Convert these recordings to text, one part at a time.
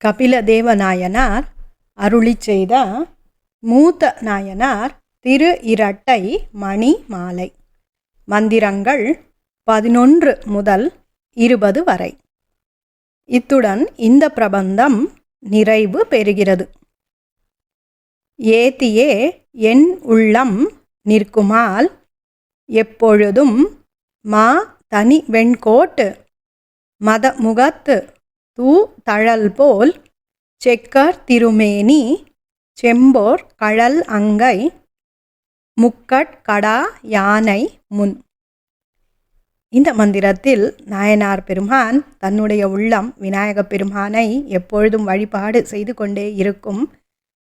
கபிலதேவ நாயனார் அருளி செய்த மூத்த நாயனார் திரு இரட்டை மணி மாலை மந்திரங்கள் பதினொன்று முதல் இருபது வரை இத்துடன் இந்த பிரபந்தம் நிறைவு பெறுகிறது ஏத்தியே என் உள்ளம் நிற்குமால் எப்பொழுதும் மா தனி வெண்கோட்டு மத முகத்து தூ தழல் போல் செக்கர் திருமேனி செம்போர் கழல் அங்கை முக்கட் கடா யானை முன். இந்த மந்திரத்தில் நாயனார் பெருமான் தன்னுடைய உள்ளம் விநாயகப் பெருமானை எப்பொழுதும் வழிபாடு செய்து கொண்டே இருக்கும்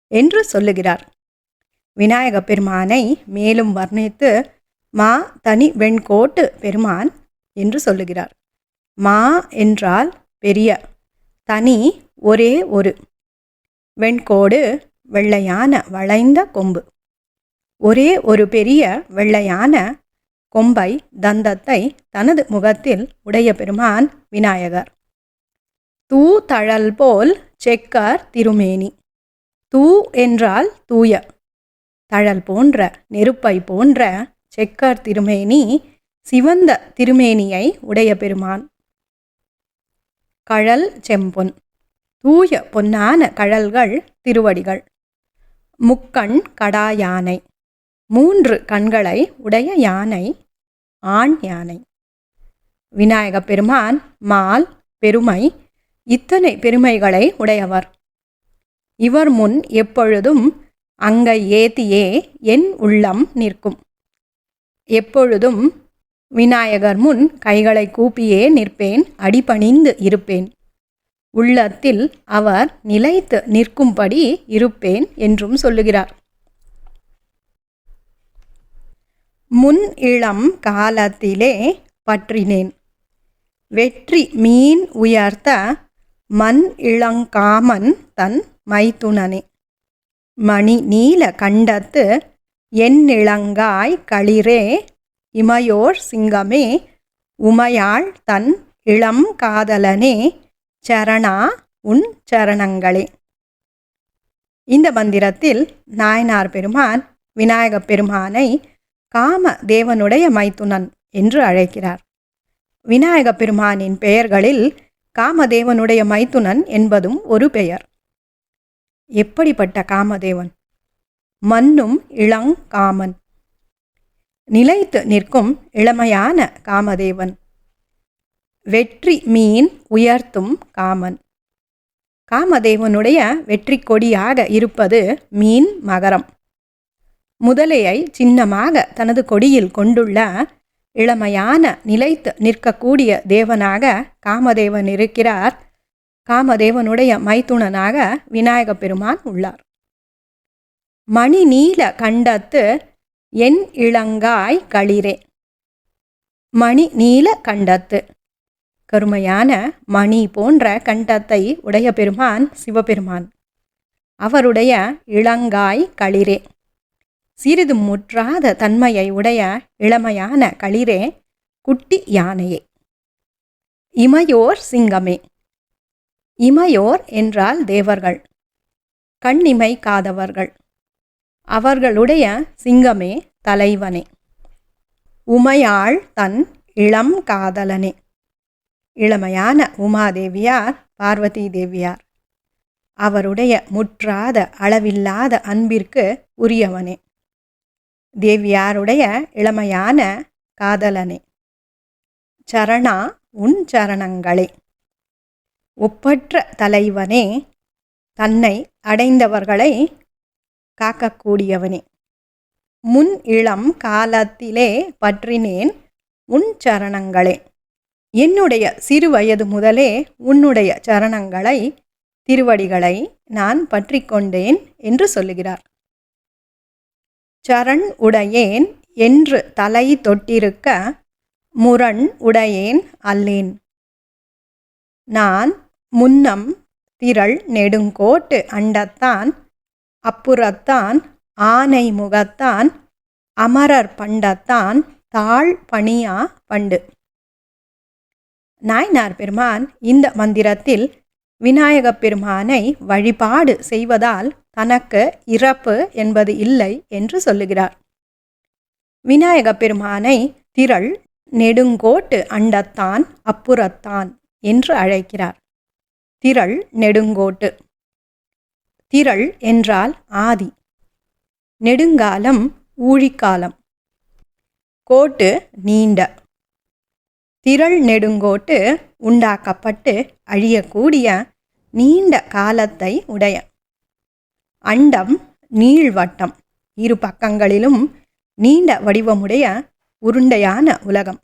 என்று சொல்லுகிறார். விநாயகப் பெருமானை மேலும் வர்ணித்து மா தனி வெண்கோட்டு பெருமான் என்று சொல்லுகிறார். மா என்றால் பெரிய தனி ஒரே ஒரு வெண்கோடு வெள்ளையான வளைந்த கொம்பு. ஒரே ஒரு பெரிய வெள்ளையான கொம்பை தந்தத்தை தனது முகத்தில் உடைய பெருமான் விநாயகர். தூ தழல் போல் செக்கர் திருமேனி. தூ என்றால் தூய. தழல் போன்ற நெருப்பை போன்ற செக்கர் திருமேனி சிவந்த திருமேனியை உடைய பெருமான். கழல் செம்பொன். தூய பொன்னான கழல்கள் திருவடிகள். முக்கண் கடா யானை மூன்று கண்களை உடைய யானை ஆண் யானை. விநாயகப் பெருமான் மால் பெருமை இத்தனை பெருமைகளை உடையவர். இவர் முன் எப்பொழுதும் அங்கை ஏத்தியே என் உள்ளம் நிற்கும். எப்பொழுதும் விநாயகர் முன் கைகளை கூப்பியே நிற்பேன் அடிபணிந்து இருப்பேன். உள்ளத்தில் அவர் நிலைத்து நிற்கும்படி இருப்பேன் என்றும் சொல்லுகிறார். முன் இளம் காலத்திலே பற்றினேன். வெற்றி மீன் உயர்த்த மண் இளங்காமன் தன் மைத்துனனே. மணி நீல கண்டத்து என் இளங்காய் களிரே இமையோர் சிங்கமே உமையாள் தன் இளம் காதலனே சரணா உன் சரணங்களே. இந்த மந்திரத்தில் நாயனார் பெருமான் விநாயகப் பெருமானை காம தேவனுடைய மைத்துனன் என்று அழைக்கிறார். விநாயகப் பெருமானின் பெயர்களில் காமதேவனுடைய மைத்துனன் என்பதும் ஒரு பெயர். எப்படிப்பட்ட காமதேவன்? மன்னும் இளங்காமன் நிலைத்து நிற்கும் இளமையான காமதேவன். வெற்றி மீன் உயர்த்தும் காமன். காமதேவனுடைய வெற்றி கொடியாக இருப்பது மீன் மகரம். முதலையை சின்னமாக தனது கொடியில் கொண்டுள்ள இளமையான நிலைத்து நிற்கக்கூடிய தேவனாக காமதேவன் இருக்கிறார். காமதேவனுடைய மைத்துணனாக விநாயகப் பெருமான் உள்ளார். மணி நீல கண்டத்து என் இளங்காய் களிரே. மணி நீல கண்டத்து. கருமையான மணி போன்ற கண்டத்தை உடைய பெருமான் சிவபெருமான். அவருடைய இளங்காய் களிரே. சிறிது முற்றாத தன்மையை உடைய இளமையான களிரே குட்டி யானையே. இமையோர் சிங்கமே. இமையோர் என்றால் தேவர்கள். கண்ணிமை காதவர்கள். அவர்களுடைய சிங்கமே தலைவனே. உமையாள் தன் இளம் காதலனே. இளமையான உமாதேவியார் பார்வதி தேவியார் அவருடைய முற்றாத அளவில்லாத அன்பிற்கு உரியவனே. தேவியாருடைய இளமையான காதலனே. சரணா உன் சரணங்களே. ஒப்பற்ற தலைவனே தன்னை அடைந்தவர்களை காக்கக்கூடியவனே. முன் இளம் காலத்திலே பற்றினேன் உன் சரணங்களே. என்னுடைய சிறு வயது முதலே உன்னுடைய சரணங்களை திருவடிகளை நான் பற்றி கொண்டேன் என்று சொல்லுகிறார். சரண் உடையேன் என்று தலை தொட்டிருக்க முரண் உடையேன் அல்லேன். நான் முன்னம் திரள் நெடுங்கோட்டு அண்டத்தான் அப்புறத்தான் ஆனை முகத்தான் அமரர் பண்டத்தான் தாழ் பணியா பண்டு. நாயனார் பெருமான் இந்த மந்திரத்தில் விநாயகப் பெருமானை வழிபாடு செய்வதால் தனக்கு இறப்பு என்பது இல்லை என்று சொல்லுகிறார். விநாயகப் பெருமானை திரள் நெடுங்கோட்டு அண்டத்தான் அப்புறத்தான் என்று அழைக்கிறார். திரள் நெடுங்கோட்டு. திரள் என்றால் ஆதி. நெடுங்காலம் ஊழிக்காலம். கோட்டு நீண்ட. திரள் நெடுங்கோட்டு உண்டாக்கப்பட்டு அழியக்கூடிய நீண்ட காலத்தை உடைய. அண்டம் நீள்வட்டம். இரு பக்கங்களிலும் நீண்ட வடிவமுடைய உருண்டையான உலகம்.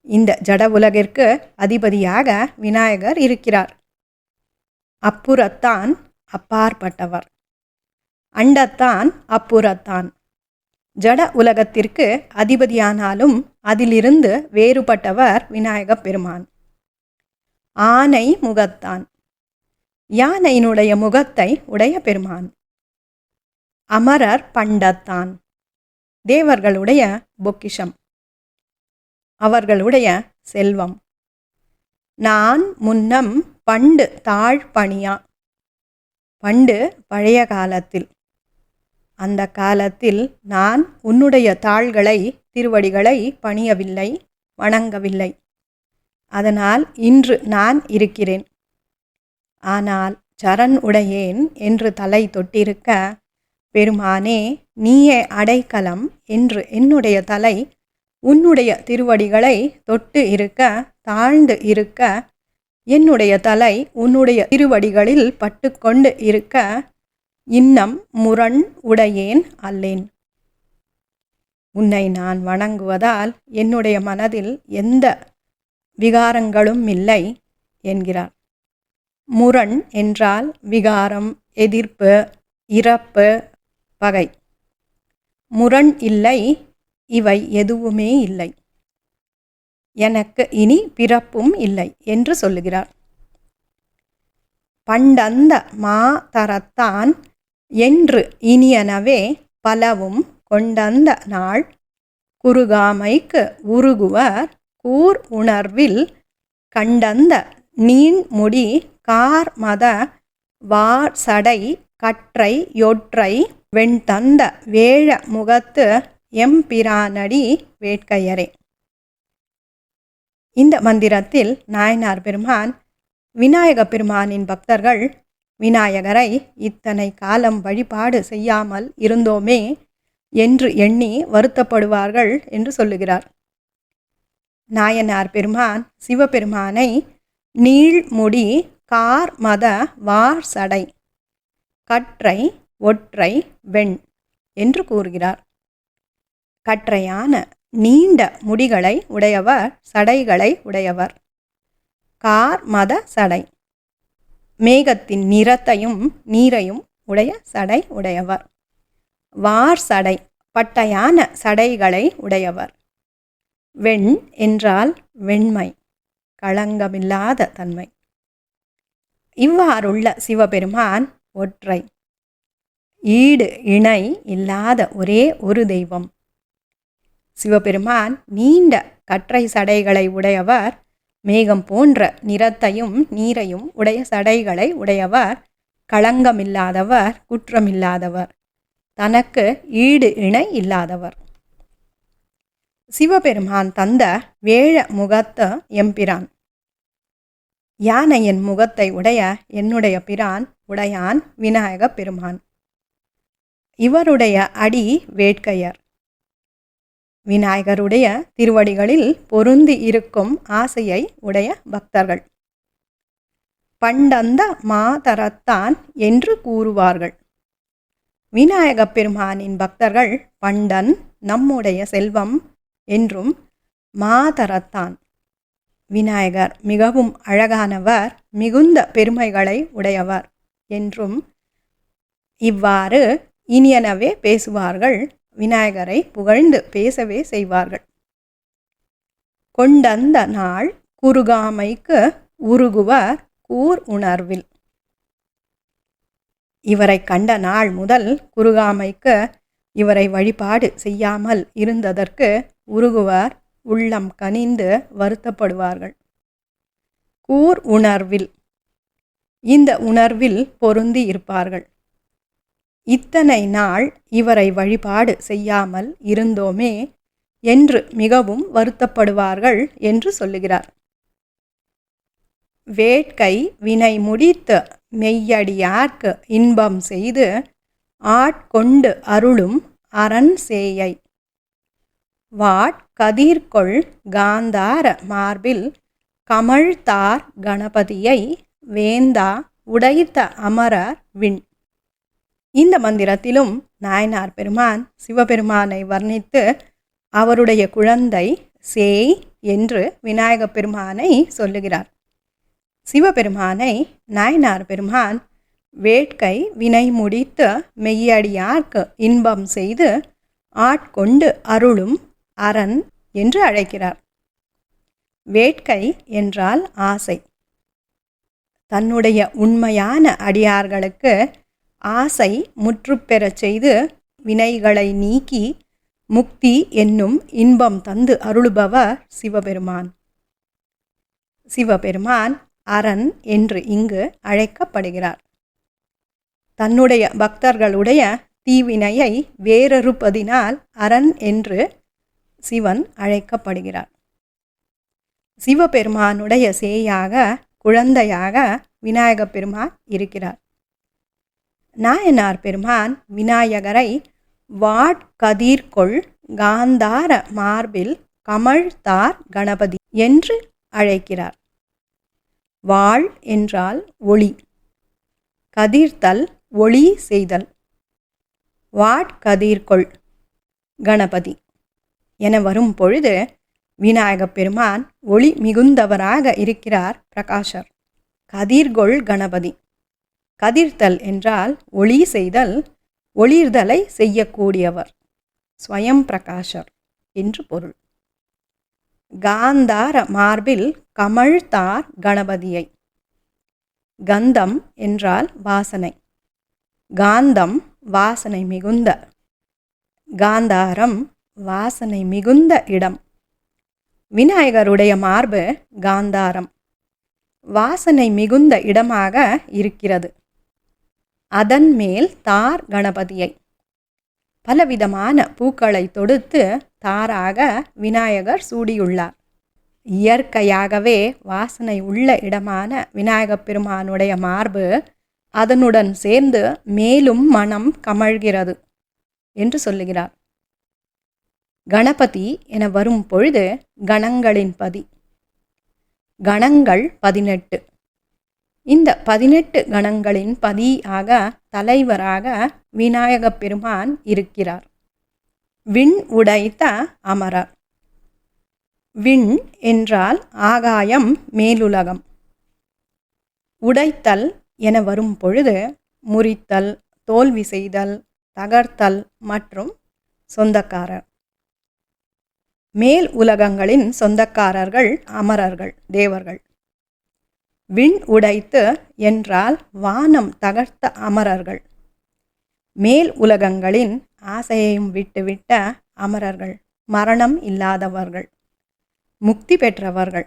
இந்த ஜட உலகிற்கு அதிபதியாக விநாயகர் இருக்கிறார். அப்புறத்தான் அப்பாற்பட்டவர். அண்டத்தான் அப்புறத்தான். ஜட உலகத்திற்கு அதிபதியானாலும் அதிலிருந்து வேறுபட்டவர் விநாயகப் பெருமான். ஆனை முகத்தான். யானையினுடைய முகத்தை உடைய பெருமான். அமரர் பண்டத்தான். தேவர்களுடைய பொக்கிஷம். அவர்களுடைய செல்வம். நான் முன்னம் பண்டு தாழ் பணியா பண்டு பழைய காலத்தில். அந்த காலத்தில் நான் உன்னுடைய தாள்களை திருவடிகளை பணியவில்லை வணங்கவில்லை. அதனால் இன்று நான் இருக்கிறேன். ஆனால் சரண் உடையேன் என்று தலை தொட்டிருக்க பெருமானே நீயே அடைக்கலம் என்று என்னுடைய தலை உன்னுடைய திருவடிகளை தொட்டு இருக்க தாழ்ந்து இருக்க என்னுடைய தலை உன்னுடைய திருவடிகளில் பட்டுக்கொண்டு இருக்க இன்னம் முரண் உடையேன் அல்லேன். உன்னை நான் வணங்குவதால் என்னுடைய மனதில் எந்த விகாரங்களும் இல்லை என்கிறார். முரண் என்றால் விகாரம் எதிர்ப்பு இறப்பு பகை. முரண் இல்லை இவை எதுவுமே இல்லை. எனக்கு இனி பிறப்பும் இல்லை என்று சொல்லுகிறார் பண்டந்த மா தரத்தான் என்று இனியனவே பலவும் கொண்டந்த நாள் குறுகாமைக்கு உருகுவர் கூர் உணர்வில் கண்டந்த நீண்முடி கார் மத வாசடை கற்றை யொற்றை வெண்தந்த வேழ முகத்து எம்பிரானடி வேட்கையரே. இந்த மந்திரத்தில் நாயனார் பெருமான் விநாயக பெருமானின் பக்தர்கள் விநாயகரை இத்தனை காலம் வழிபாடு செய்யாமல் இருந்தோமே என்று எண்ணி வருத்தப்படுவார்கள் என்று சொல்லுகிறார். நாயனார் பெருமான் சிவபெருமானை நீள்முடி கார் மத வார் சடை கற்றை ஒற்றை வெண் என்று கூறுகிறார். கற்றையான நீண்ட முடிகளை உடையவர் சடைகளை உடையவர். கார் மத சடை. மேகத்தின் நிறத்தையும் நீரையும் உடைய சடை உடையவர். வார் சடை பட்டையான சடைகளை உடையவர். வெண் என்றால் வெண்மை களங்கமில்லாத தன்மை. இவ்வாறுள்ள சிவபெருமான் ஒற்றை. ஈடு இணை இல்லாத ஒரே ஒரு தெய்வம். சிவபெருமான் நீண்ட கற்றை சடைகளை உடையவர் மேகம் போன்ற நிறத்தையும் நீரையும் உடைய சடைகளை உடையவர் களங்கமில்லாதவர் குற்றமில்லாதவர் தனக்கு ஈடு இணை இல்லாதவர். சிவபெருமான் தந்த வேழ முகத்த எம்பிரான் யானையின் முகத்தை உடைய என்னுடைய பிரான் உடையான் விநாயக பெருமான். இவருடைய அடி வேட்கையர். விநாயகருடைய திருவடிகளில் பொருந்தி இருக்கும் ஆசையை உடைய பக்தர்கள். பண்டந்த மாதரத்தான் என்று கூறுவார்கள். விநாயகப் பெருமானின் பக்தர்கள் பண்டன் நம்முடைய செல்வம் என்றும் மாதரத்தான் விநாயகர் மிகவும் அழகானவர் மிகுந்த பெருமைகளை உடையவர் என்றும் இவ்வாறு இனியனவே பேசுவார்கள். விநாயகரை புகழ்ந்து பேசவே செய்வார்கள். கொண்டந்த நாள் குறுகாமைக்கு உருகுவர் கூர் உணர்வில். இவரை கண்ட நாள் முதல் குறுகாமைக்கு இவரை வழிபாடு செய்யாமல் இருந்ததற்கு உருகுவர் உள்ளம் கனிந்து வருத்தப்படுவார்கள். கூர் உணர்வில். இந்த உணர்வில் பொருந்தி இருப்பார்கள். இத்தனை நாள் இவரை வழிபாடு செய்யாமல் இருந்தோமே என்று மிகவும் வருத்தப்படுவார்கள் என்று சொல்லுகிறார். வேட்கை வினை முடித்து மெய்யடியார்க்கு இன்பம் செய்து ஆட்கொண்டு அருளும் அரண் சேயை. வாட் கதிர்கொள் காந்தார மார்பில் கமழ்தார் கணபதியை வேந்தா உடைத்த அமரர் விண் இந்த மந்திரத்திலும் நாயனார் பெருமான் சிவபெருமானை வர்ணித்து அவருடைய குழந்தை சேய் என்று விநாயகப் பெருமானை சொல்லுகிறார். சிவபெருமானை நாயனார் பெருமான் வேட்கை வினை முடித்து மெய்யடியார்க்கு இன்பம் செய்து ஆட்கொண்டு அருளும் அரண் என்று அழைக்கிறார். வேட்கை என்றால் ஆசை. தன்னுடைய உண்மையான அடியார்களுக்கு ஆசை முற்றுப்பெறச் செய்து வினைகளை நீக்கி முக்தி என்னும் இன்பம் தந்து அருளுபவர் சிவபெருமான். சிவபெருமான் அரண் என்று இங்கு அழைக்கப்படுகிறார். தன்னுடைய பக்தர்களுடைய தீவினையை வேறறுப்பதினால் அரண் என்று சிவன் அழைக்கப்படுகிறார். சிவபெருமானுடைய சேயாக குழந்தையாக விநாயகப் பெருமான் இருக்கிறார். நாயனார் பெருமான் விநாயகரை வாட்கதிர்கொள் காந்தார மார்பில் கமழ்தார் கணபதி என்று அழைக்கிறார். வாழ் என்றால் ஒளி கதிர்த்தல் ஒளி செய்தல். வாட்கதிர்கொள் கணபதி என வரும் பொழுது விநாயகப் பெருமான் ஒளி மிகுந்தவராக இருக்கிறார் பிரகாஷர். கதிர்கொள் கணபதி கதிர்த்தல் என்றால் ஒளி செய்தல் ஒளிர்தலை செய்யக்கூடியவர். ஸ்வயம் பிரகாஷர் என்று பொருள். காந்தார மார்பில் கமழ்தார் கணபதியை. கந்தம் என்றால் வாசனை. காந்தம் வாசனை மிகுந்த. காந்தாரம் வாசனை மிகுந்த இடம். விநாயகருடைய மார்பு காந்தாரம். வாசனை மிகுந்த இடமாக இருக்கிறது. அதன் மேல் தார் கணபதியை. பலவிதமான பூக்களை தொடுத்து தாராக விநாயகர் சூடியுள்ளார். இயற்கையாகவே வாசனை உள்ள இடமான விநாயகப் பெருமானுடைய மார்பு அதனுடன் சேர்ந்து மேலும் மனம் கமழ்கிறது என்று சொல்லுகிறார். கணபதி என வரும் பொழுது கணங்களின் பதி. கணங்கள் பதினெட்டு. இந்த பதினெட்டு கணங்களின் பதியாக தலைவராக விநாயகப் பெருமான் இருக்கிறார். விண் உடைத்த அமரர். விண் என்றால் ஆகாயம் மேலுலகம். உடைத்தல் என வரும் பொழுது முறித்தல் தோல்வி செய்தல் தகர்த்தல் மற்றும் சொந்தக்காரர். மேல் உலகங்களின் சொந்தக்காரர்கள் அமரர்கள் தேவர்கள். விண் உடைத்து என்றால் வானம் தகர்த்த அமரர்கள். மேல் உலகங்களின் ஆசையையும் விட்டுவிட்ட அமரர்கள் மரணம் இல்லாதவர்கள் முக்தி பெற்றவர்கள்.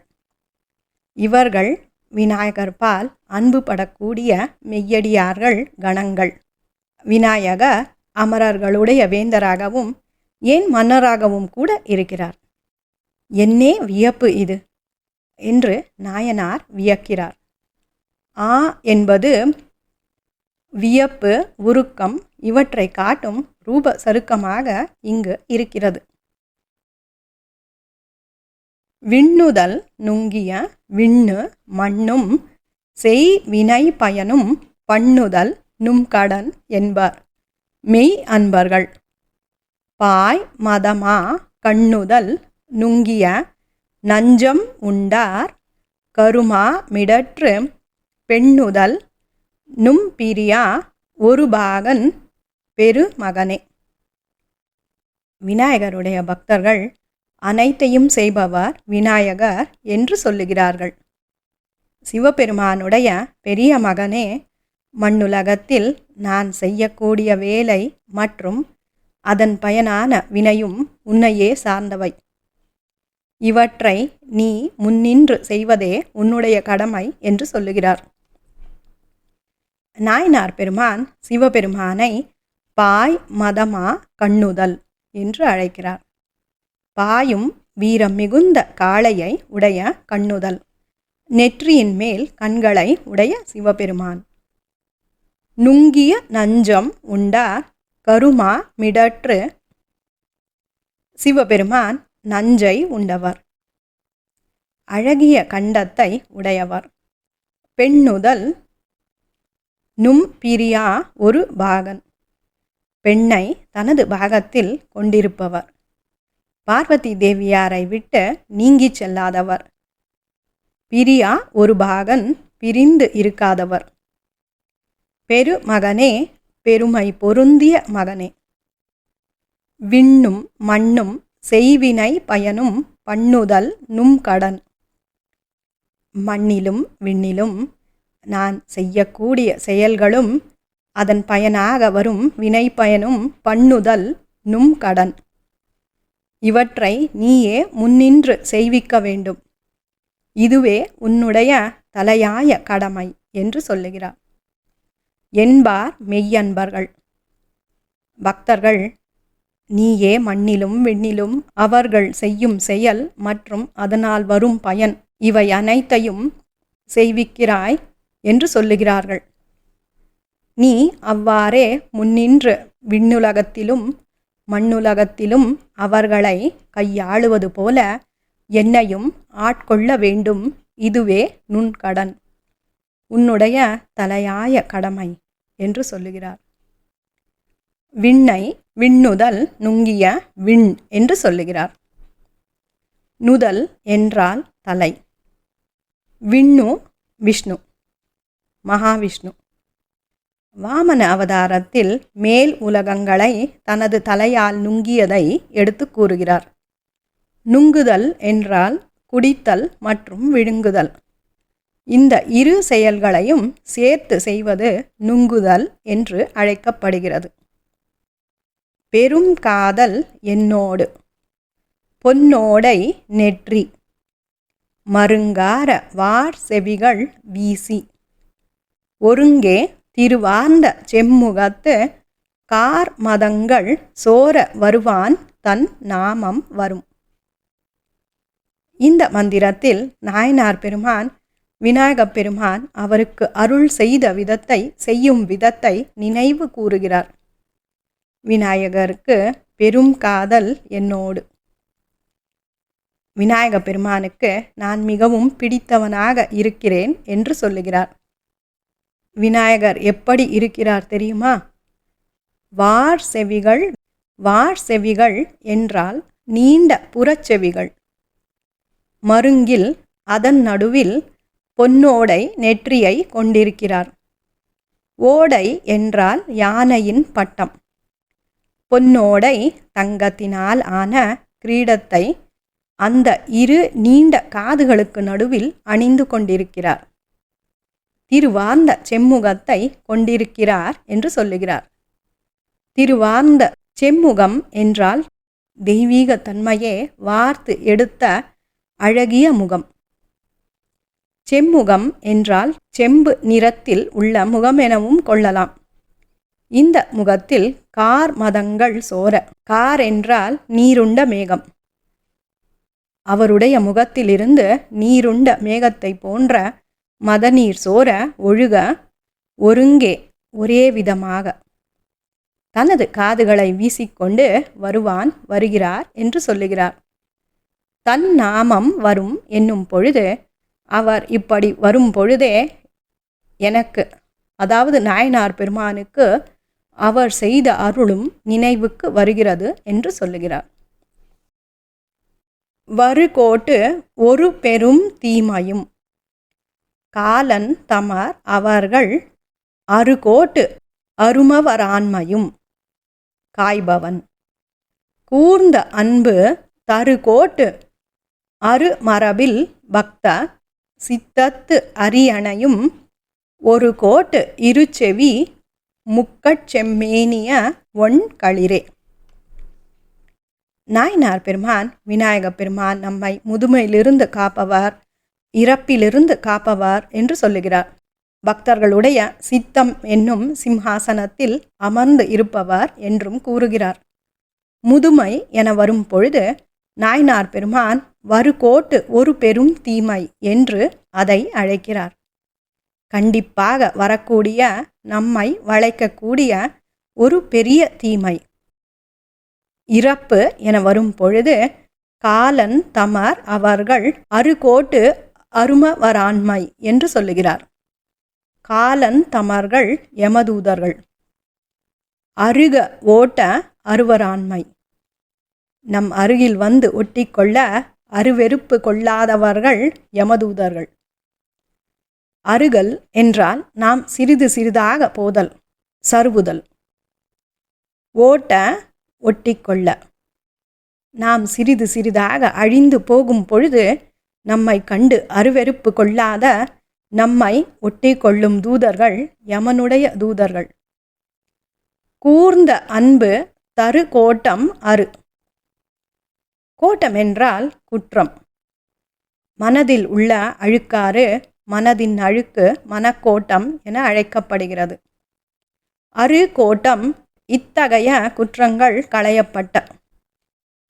இவர்கள் விநாயகர் பால் அன்பு படக்கூடிய மெய்யடியார்கள் கணங்கள். விநாயகர் அமரர்களுடைய வேந்தராகவும் ஏன் மன்னராகவும் கூட இருக்கிறார்? என்னே வியப்பு இது! என்று நாயனார் வியக்கிறார். ஆ என்பது வியப்பு உருக்கம் இவற்றை காட்டும் ரூப சருக்கமாக இங்கு இருக்கிறது. விண்ணுதல் நுங்கிய விண்ணு மண்ணும் செய் வினை பயனும் பண்ணுதல் நும் கடன் என்பர். மெய் அன்பர்கள். பாய் மதமா கண்ணுதல் நுங்கிய நஞ்சம் உண்டார் கருமா மிடற்று பெண்ணுதல் நும் பிரியா ஒரு பாகன் பெருமகனே. விநாயகருடைய பக்தர்கள் அனைத்தையும் செய்பவர் விநாயகர் என்று சொல்லுகிறார்கள். சிவபெருமானுடைய பெரிய மகனே மண்ணுலகத்தில் நான் செய்யக்கூடிய வேலை மற்றும் அதன் பயனான வினையும் உன்னையே சார்ந்தவை. இவற்றை நீ முன்னின்று செய்வதே உன்னுடைய கடமை என்று சொல்லுகிறார். நாயனார் பெருமான் சிவபெருமானை பாய் மதமா கண்ணுதல் என்று அழைக்கிறார். பாயும் வீரம் மிகுந்த காளையை உடைய கண்ணுதல் நெற்றியின் மேல் கண்களை உடைய சிவபெருமான். நுங்கிய நஞ்சம் உண்டார் கருமா மிடற்று சிவபெருமான் நஞ்சை உண்டவர். அழகிய கண்டத்தை உடையவர். பெண்ணுதல் நும் பிரியா ஒரு பாகன். பெண்ணை தனது பாகத்தில் கொண்டிருப்பவர். பார்வதி தேவியாரை விட்டு நீங்கிச் செல்லாதவர். பிரியா ஒரு பாகன் பிரிந்து இருக்காதவர். பெருமகனே பெருமை பொருந்திய மகனே. விண்ணும் மண்ணும் செய்வினை பயனும் பண்ணுதல் நும் கடன். மண்ணிலும் விண்ணிலும் நான் செய்யக்கூடிய செயல்களும் அதன் பயனாக வரும் வினை பயனும் பண்ணுதல் நும் கடன். இவற்றை நீயே முன்னின்று செய்விக்க வேண்டும். இதுவே உன்னுடைய தலையாய கடமை என்று சொல்லுகிறார். என்பார் மெய்யன்பர்கள். பக்தர்கள் நீயே மண்ணிலும் விண்ணிலும் அவர்கள் செய்யும் செயல் மற்றும் அதனால் வரும் பயன் இவை அனைத்தையும் செய்விக்கிறாய் என்று சொல்லுகிறார்கள். நீ அவ்வாறே முன்னின்று விண்ணுலகத்திலும் மண்ணுலகத்திலும் அவர்களை கையாளுவது போல என்னையும் ஆட்கொள்ள வேண்டும். இதுவே நுண் கடன். உன்னுடைய தலையாய கடமை என்று சொல்லுகிறார். விண்ணை விண்ணுதல் நுங்கிய விண் என்று சொல்லுகிறார். நுதல் என்றால் தலை. விண்ணு விஷ்ணு. மகாவிஷ்ணு. வாமன அவதாரத்தில் மேல் உலகங்களை தனது தலையால் நுங்கியதை எடுத்து கூறுகிறார். நுங்குதல் என்றால் குடித்தல் மற்றும் விழுங்குதல். இந்த இரு செயல்களையும் சேர்த்து செய்வது நுங்குதல் என்று அழைக்கப்படுகிறது. பெரும் காதல் என்னோடு. பொன்னோடை நெற்றி. மருங்கார வார் செவிகள் வீசி. ஒருங்கே திருவார்ந்த செம்முகத்து கார் மதங்கள் சோர வருவான் தன் நாமம் வரும். இந்த மந்திரத்தில் நாயனார் பெருமான் விநாயகப் பெருமான் அவருக்கு அருள் செய்த விதத்தை செய்யும் விதத்தை நினைவு கூறுகிறார். விநாயகருக்கு பெரும் காதல் என்னோடு. விநாயக பெருமானுக்கு நான் மிகவும் பிடித்தவனாக இருக்கிறேன் என்று சொல்லுகிறார். விநாயகர் எப்படி இருக்கிறார் தெரியுமா? வார் செவிகள் வார் செவிகள் என்றால் நீண்ட புறச்செவிகள் மருங்கில் அதன் நடுவில் பொன்னோடை நெற்றியை கொண்டிருக்கிறார். ஓடை என்றால் யானையின் பட்டம். பொன்னோடை தங்கத்தினால் ஆன கிரீடத்தை அந்த இரு நீண்ட காதுகளுக்கு நடுவில் அணிந்து கொண்டிருக்கிறார். திருவார்ந்த செம்முகத்தை கொண்டிருக்கிறார் என்று சொல்லுகிறார். திருவார்ந்த செம்முகம் என்றால் தெய்வீக தன்மையே வார்த்து எடுத்த அழகிய முகம். செம்முகம் என்றால் செம்பு நிறத்தில் உள்ள முகம் எனவும் கொள்ளலாம். இந்த முகத்தில் கார் மதங்கள் சோர. கார் என்றால் நீருண்ட மேகம். அவருடைய முகத்திலிருந்து நீருண்ட மேகத்தை போன்ற மதநீர் சோர ஒழுக ஒருங்கே ஒரே விதமாக. தனது காதுகளை வீசிக்கொண்டு வருவான் வருகிறார் என்று சொல்லுகிறார். தன் நாமம் வரும் என்னும் பொழுது அவர் இப்படி வரும் பொழுதே எனக்கு அதாவது நாயனார் பெருமானுக்கு அவர் செய்த அருளும் நினைவுக்கு வருகிறது என்று சொல்லுகிறார். வருகோட்டு ஒரு பெரும் தீமையும். காலன் தமர் அவர்கள் அருகோட்டு அருமவராண்மையும். காய்பவன் கூர்ந்த அன்பு தருகோட்டு அருமரபில் பக்த சித்தத்து அரியணையும். ஒரு கோட்டு இருச்செவி முக்கட்செம்மேனிய ஒன் களிரே நாயனார் பெருமான் விநாயக பெருமான் நம்மை முதுமையிலிருந்து காப்பவர் இறப்பிலிருந்து காப்பவர் என்று சொல்லுகிறார். பக்தர்களுடைய சித்தம் என்னும் சிம்ஹாசனத்தில் அமர்ந்து இருப்பவர் என்றும் கூறுகிறார். முதுமை என வரும் பொழுது நாயனார் பெருமான் வருகோட்டு ஒரு பெரும் தீமை என்று அதை அழைக்கிறார். கண்டிப்பாக வரக்கூடிய நம்மை வளைக்கக்கூடிய ஒரு பெரிய தீமை. இறப்பு என வரும் பொழுது காலன் தமர் அவர்கள் அருகோட்டு அருமவராண்மை என்று சொல்லுகிறார். காலன் தமர்கள் யமதூதர்கள். அருக ஓட்ட அருவராண்மை. நம் அருகில் வந்து ஒட்டிக்கொள்ள அருவெறுப்பு கொள்ளாதவர்கள் யமதூதர்கள். அருகல் என்றால் நாம் சிறிது சிறிதாக போதல் சருவுதல் ஓட்ட ஒட்டிக்கொள்ள. நாம் சிறிது சிறிதாக அழிந்து போகும் பொழுது நம்மை கண்டு அருவெறுப்பு கொள்ளாத நம்மை ஒட்டிக்கொள்ளும் தூதர்கள் யமனுடைய தூதர்கள். கூர்ந்த அன்பு தரு கோட்டம் அரு கோட்டம் என்றால் குற்றம். மனதில் உள்ள அழுக்காறு மனதின் அழுக்கு மனக்கோட்டம் என அழைக்கப்படுகிறது. அரு கோட்டம் இத்தகைய குற்றங்கள் களையப்பட்ட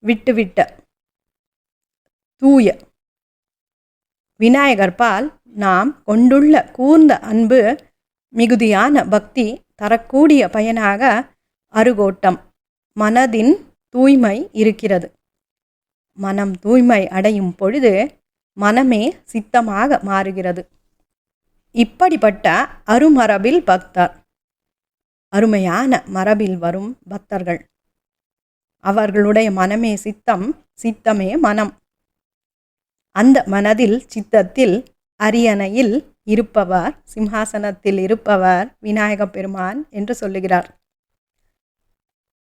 விட்டுவிட்ட. தூய. விநாயகர் பால் நாம் கொண்டுள்ள கூர்ந்த அன்பு மிகுதியான பக்தி தரக்கூடிய பயனாக அருகோட்டம் மனதின் தூய்மை இருக்கிறது. மனம் தூய்மை அடையும் பொழுது மனமே சித்தமாக மாறுகிறது. இப்படிப்பட்ட அருமரபில் பக்தர் அருமையான மரபில் வரும் பக்தர்கள். அவர்களுடைய மனமே சித்தம் சித்தமே மனம். அந்த மனதில் சித்தத்தில் அரியணையில் இருப்பவர் சிம்ஹாசனத்தில் இருப்பவர் விநாயக பெருமான் என்று சொல்லுகிறார்.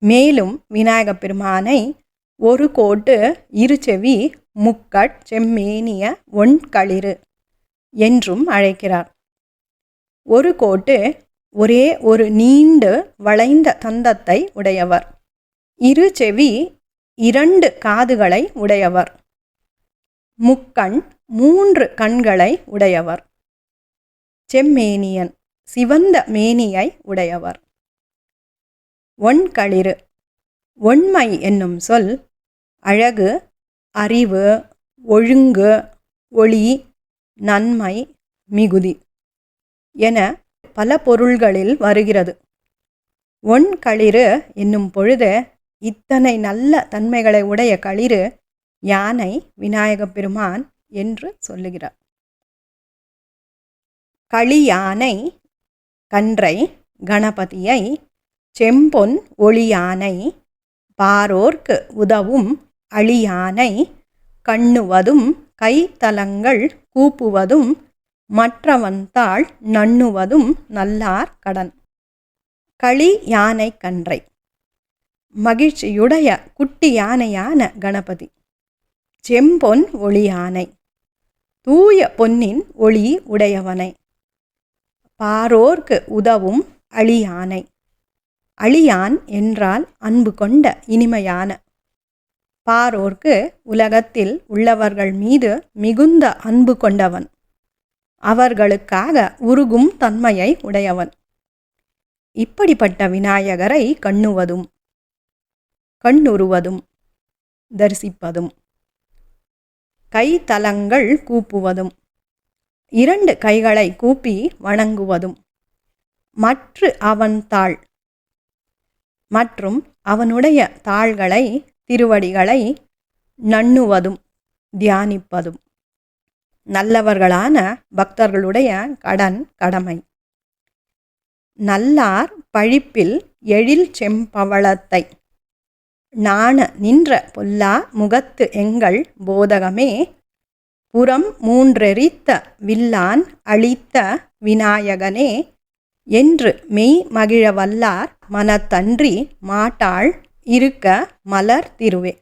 மேலும் விநாயக பெருமானை ஒரு கோட்டு இருச்செவி முக்கட் செம்மேனிய ஒன்களிறு என்றும் அழைக்கிறார். ஒரு கோட்டு ஒரே ஒரு நீண்டு வளைந்த தந்தத்தை உடையவர். இரு செவி இரண்டு காதுகளை உடையவர். முக்கண் மூன்று கண்களை உடையவர். செம்மேனியன் சிவந்த மேனியை உடையவர். ஒன்களிறு ஒண்மை என்னும் சொல் அழகு அறிவு ஒழுங்கு ஒளி நன்மை மிகுதி என பல பொருள்களில் வருகிறது. ஒன் களிறு என்னும் பொழுது இத்தனை நல்ல தன்மைகளை உடைய களிறு யானை விநாயகப் பெருமான் என்று சொல்லுகிறார். களி யானை கன்றை கணபதியை செம்பொன் ஒளியானை பாரோர்க்கு உதவும் அழியானை கண்ணுவதும் கைத்தலங்கள் கூப்புவதும் மற்றவன்தாள் நண்ணுவதும் நல்லார் கடன். களி யானை கன்றை. மகிழ்ச்சியுடைய குட்டி யானையான கணபதி. செம்பொன் ஒளி யானை. தூய பொன்னின் ஒளி உடையவனை. பாரோர்க்கு உதவும் அழியானை. அழியான் என்றால் அன்பு கொண்ட இனிமையான பாரோர்க்கு உலகத்தில் உள்ளவர்கள் மீது மிகுந்த அன்பு கொண்டவன். அவர்களுக்காக உருகும் தன்மையை உடையவன். இப்படிப்பட்ட விநாயகரை கண்ணுவதும் கண்ணுருவதும் தரிசிப்பதும் கைத்தலங்கள் கூப்புவதும் இரண்டு கைகளை கூப்பி வணங்குவதும் மற்ற அவன் தாள் மற்றும் அவனுடைய தாள்களை திருவடிகளை நண்ணுவதும் தியானிப்பதும். நல்லவர்களான பக்தர்களுடைய கடன் கடமை. நல்லார் பழிப்பில் எழில் செம்பவளத்தை. நாண நின்ற பொல்லா முகத்து எங்கள் போதகமே. புறம் மூன்றெரித்த வில்லான் அழித்த விநாயகனே. என்று மெய் மகிழ வல்லார் மனத்தன்றி மாட்டாள் இருக்க மலர் திருவே.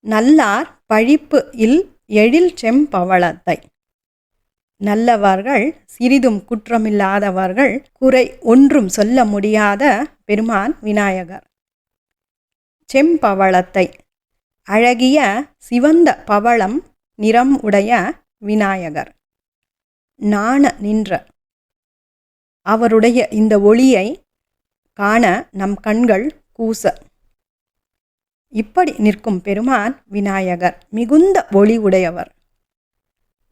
நல்லார் பழிப்பு இல் எழில் செம்பவளத்தை நல்லவர்கள் சிறிதும் குற்றமில்லாதவர்கள் குறை ஒன்றும் சொல்ல முடியாத பெருமான் விநாயகர். செம்பவளத்தை அழகிய சிவந்த பவளம் நிறம் உடைய விநாயகர். நாண நின்ற. அவருடைய இந்த ஒளியை காண நம் கண்கள் கூச. இப்படி நிற்கும் பெருமான் விநாயகர் மிகுந்த ஒளி உடையவர்.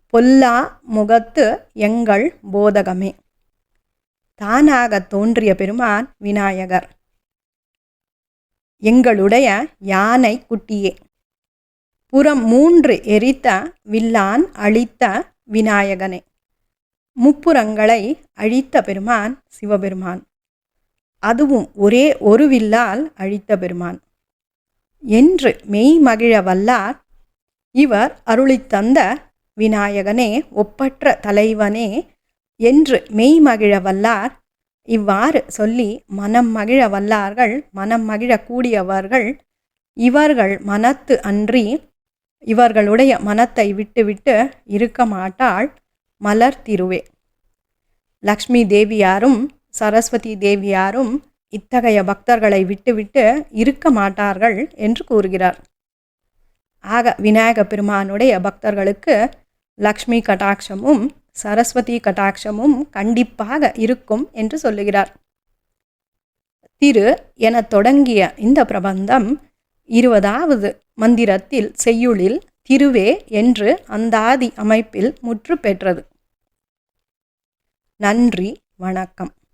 பொல்லா முகத்து எங்கள் போதகமே. தானாக தோன்றிய பெருமான் விநாயகர். எங்களுடைய யானை குட்டியே. புறம் மூன்று எரித்த வில்லான் அழித்த விநாயகனே. முப்புறங்களை அழித்த பெருமான் சிவபெருமான். அதுவும் ஒரே ஒரு வில்லால் அழித்த பெருமான். என்று மெய் மகிழ வல்லார் இவர் அருளி தந்த விநாயகனே ஒப்பற்ற தலைவனே என்று மெய் மகிழ வல்லார். இவ்வாறு சொல்லி மனம் மகிழ வல்லார்கள் மனம் மகிழக்கூடியவர்கள் இவர்கள் மனத்து அன்றி இவர்களுடைய மனத்தை விட்டுவிட்டு இருக்க மாட்டாள் மலர் திருவே. லக்ஷ்மி தேவியாரும் சரஸ்வதி தேவியாரும் இத்தகைய பக்தர்களை விட்டுவிட்டு இருக்க மாட்டார்கள் என்று கூறுகிறார். ஆக விநாயக பெருமானுடைய பக்தர்களுக்கு லக்ஷ்மி கட்டாட்சமும் சரஸ்வதி கட்டாட்சமும் கண்டிப்பாக இருக்கும் என்று சொல்லுகிறார். திரு என தொடங்கிய இந்த பிரபந்தம் இருபதாவது மந்திரத்தில் செய்யுளில் திருவே என்று அந்தாதி அமைப்பில் முற்று பெற்றது. நன்றி வணக்கம்.